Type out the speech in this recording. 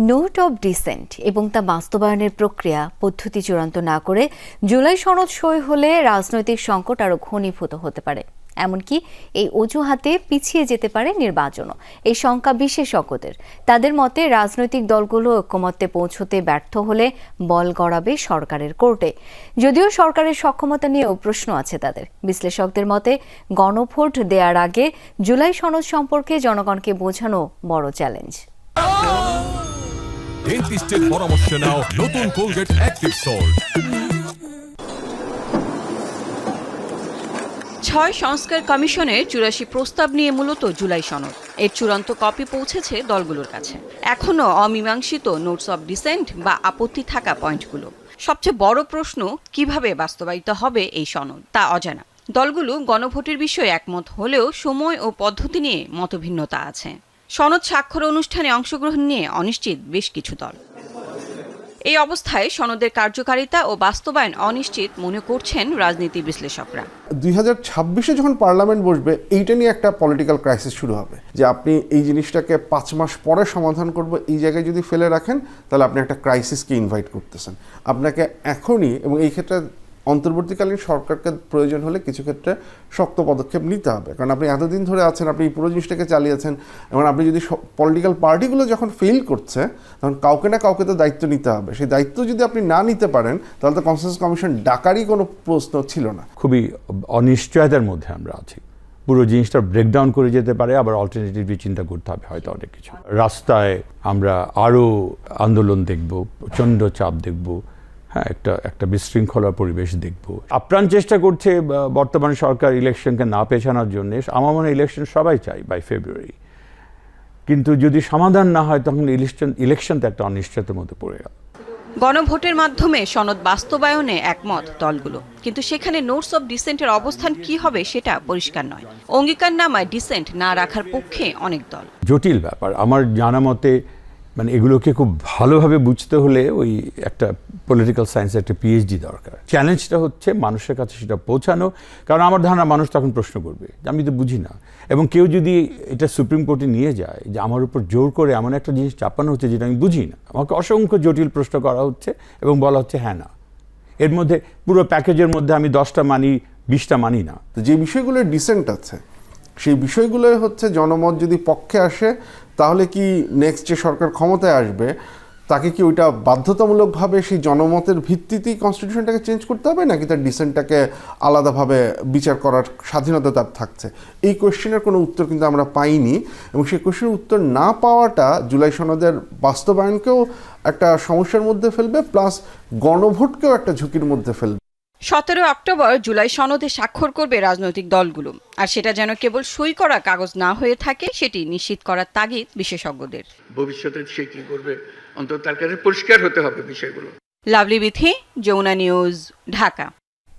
Note of dissent এবং তা বাস্তবায়নের প্রক্রিয়া পদ্ধতি চূড়ান্ত না করে জুলাই সনদ সই হলে রাজনৈতিক সংকট আরও ঘনীভূত হতে পারে। এমনকি এই অজুহাতে পিছিয়ে যেতে পারে নির্বাচনও। এই শঙ্কা বিশেষজ্ঞদের। তাদের মতে রাজনৈতিক দলগুলো ঐক্যমত্যে পৌঁছতে ব্যর্থ হলে বল গড়াবে সরকারের কোর্টে। যদিও সরকারের সক্ষমতা নিয়েও প্রশ্ন আছে তাদের। বিশ্লেষকদের মতে গণভোট দেওয়ার আগে জুলাই সনদ সম্পর্কে জনগণকে বোঝানো বড় চ্যালেঞ্জ। ডেন্টিস্টের পরামর্শ নাও নতুন কোলগেট অ্যাক্টিভ সল্ট ছয় সংস্কার কমিশনের চুরাশি প্রস্তাব নিয়ে মূলত জুলাই সনদ। এর চূড়ান্ত কপি পৌঁছেছে দলগুলোর কাছে। এখনও অমীমাংসিত নোটস অব ডিসেন্ট বা আপত্তি থাকা পয়েন্টগুলো। সবচেয়ে বড় প্রশ্ন, কীভাবে বাস্তবায়িত হবে এই সনদ, তা অজানা। দলগুলো গণভোটের বিষয়ে একমত হলেও সময় ও পদ্ধতি নিয়ে মতভিন্নতা আছে। সনদ স্বাক্ষর অনুষ্ঠানে অংশগ্রহণ নিয়ে অনিশ্চিত বেশ কিছু দল। এই অবস্থায় সনদের কার্যকারিতা ও বাস্তবায়ন অনিশ্চিত মনে করছেন রাজনীতি বিশ্লেষকরা। দুই হাজার ছাব্বিশে যখন পার্লামেন্ট বসবে, এইটা নিয়ে একটা পলিটিক্যাল ক্রাইসিস শুরু হবে। যে আপনি এই জিনিসটাকে পাঁচ মাস পরে সমাধান করব, এই জায়গায় যদি ফেলে রাখেন, তাহলে আপনি একটা ক্রাইসিসকে ইনভাইট করতেছেন। আপনাকে এখনই, এবং এই ক্ষেত্রে অন্তর্বর্তীকালীন সরকারকে প্রয়োজন হলে কিছু ক্ষেত্রে শক্ত পদক্ষেপ নিতে হবে। কারণ আপনি এতদিন ধরে আছেন, আপনি পুরো জিনিসটাকে চালিয়েছেন, এবং আপনি যদি পলিটিক্যাল পার্টিগুলো যখন ফেল করছে, তখন কাউকে না কাউকে তো দায়িত্ব নিতে হবে। সেই দায়িত্ব যদি আপনি না নিতে পারেন, তাহলে তো কনসেন্সাস কমিশন ডাকারই কোনো প্রশ্ন ছিল না। খুবই অনিশ্চয়তার মধ্যে আমরা আছি। পুরো জিনিসটা ব্রেকডাউন করে যেতে পারে, আবার অল্টারনেটিভলি চিন্তা করতে হবে হয়তো অনেক কিছু। রাস্তায় আমরা আরও আন্দোলন দেখব, প্রচণ্ড চাপ দেখব হ্যাঁ একটা একটা বিশৃঙ্খলা পরিবেশ দেখব। আপ্রাণ চেষ্টা করছে বর্তমান সরকার ইলেকশনকে না পেছানোর জন্য। আমার মনে ইলেকশন সবাই চাই বাই ফেব্রুয়ারি কিন্তু যদি সমাধান না হয় তখন ইলেকশন ইলেকশন তো একটা অনিশ্চয়তার মধ্যে পড়ে গেল। গণভোটের মাধ্যমে সনদ বাস্তবায়নে একমত দলগুলো। কিন্তু সেখানে নোটস অব ডিসেন্টের অবস্থান কি হবে সেটা পরিষ্কার নয়। অঙ্গীকার নামায় ডিসেন্ট না রাখার পক্ষে অনেক দল। জটিল ব্যাপার। আমার জানা মতে মানে এগুলোকে খুব ভালোভাবে বুঝতে হলে ওই একটা পলিটিক্যাল সায়েন্সের একটা পিএইচডি দরকার। চ্যালেঞ্জটা হচ্ছে মানুষের কাছে সেটা পৌঁছানো। কারণ আমার ধারণা মানুষ তখন প্রশ্ন করবে, যে আমি তো বুঝি না। এবং কেউ যদি এটা সুপ্রিম কোর্টে নিয়ে যায়, যে আমার উপর জোর করে এমন একটা জিনিস চাপানো হচ্ছে যেটা আমি বুঝি না, আমাকে অসংখ্য জটিল প্রশ্ন করা হচ্ছে এবং বলা হচ্ছে হ্যাঁ না। এর মধ্যে পুরো প্যাকেজের মধ্যে আমি দশটা মানি, বিশটা মানি না। যে বিষয়গুলো ডিসেন্ট আছে, সেই বিষয়গুলো হচ্ছে জনমত যদি পক্ষে আসে তাহলে কি নেক্সট যে সরকার ক্ষমতায় আসবে, তাকে কি ওইটা বাধ্যতামূলকভাবে সেই জনমতের ভিত্তিতেই কনস্টিটিউশনটাকে চেঞ্জ করতে হবে, নাকি তার ডিসেন্টটাকে আলাদাভাবে বিচার করার স্বাধীনতা তার থাকছে? এই কোয়েশ্চেনের কোনো উত্তর কিন্তু আমরা পাইনি, এবং সেই কোয়েশ্চেনের উত্তর না পাওয়াটা জুলাই সনদের বাস্তবায়নকেও একটা সমস্যার মধ্যে ফেলবে প্লাস গণভোটকেও একটা ঝুঁকির মধ্যে ফেলবে। সতেরো অক্টোবর জুলাই সনদে স্বাক্ষর করবে রাজনৈতিক দলগুলো। আর সেটা যেন কেবল সই করা কাগজ না হয়ে থাকে সেটি নিশ্চিত করার তাগিদ বিশেষজ্ঞদের। ভবিষ্যতে সে কি করবে? অন্তত তার কাছে পরিষ্কার হতে হবে বিষয়গুলো। লাভলি বিথি যমুনা নিউজ ঢাকা।